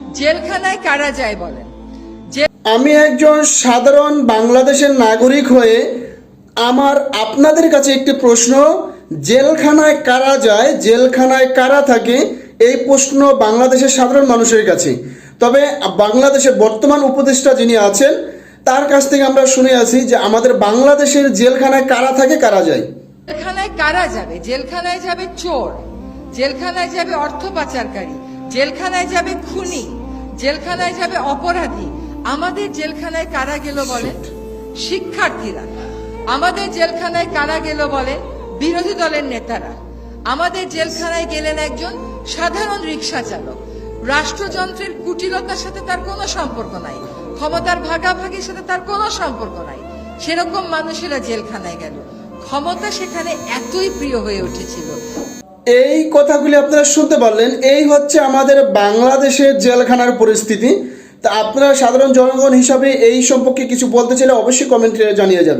জেলখানায় কারা যায় বলেন? আমি একজন সাধারণ বাংলাদেশের নাগরিক হয়ে আমার আপনাদের কাছে একটি প্রশ্ন জেলখানায় কারা যায় জেলখানায় কারা থাকে এই প্রশ্ন বাংলাদেশের সাধারণ মানুষের কাছে। তবে বাংলাদেশের বর্তমান উপদেষ্টা যিনি আছেন তার কাছ থেকে আমরা শুনে আছি যে আমাদের বাংলাদেশের জেলখানায় কারা থাকে কারা যায়। জেলখানায় কারা যাবে? জেলখানায় যাবে চোর জেলখানায় যাবে অর্থ পাচারকারী জেলখানায় যাবে খুনি, জেলখানায় যাবে অপরাধী। আমাদের জেলখানায় কারা গেল বলেন? শিক্ষার্থীরা। আমাদের জেলখানায় কারা গেল বলেন? বিরোধী দলের নেতারা। আমাদের জেলখানায় গেলেন একজন সাধারণ রিক্সা চালক। রাষ্ট্রযন্ত্রের কুটিলতার সাথে তার কোনো সম্পর্ক নাই। ক্ষমতার ভাগাভাগির সাথে তার কোনো সম্পর্ক নাই। সেরকম মানুষেরা জেলখানায় গেল। ক্ষমতা সেখানে এতই প্রিয় হয়ে উঠেছিল এই কথাগুলি আপনারা শুনতে পারলেন। এই হচ্ছে আমাদের বাংলাদেশের জেলখানার পরিস্থিতি। তা আপনারা সাধারণ জনগণ হিসাবে এই সম্পর্কে কিছু বলতে চাইলে অবশ্যই কমেন্টে জানিয়ে যাবে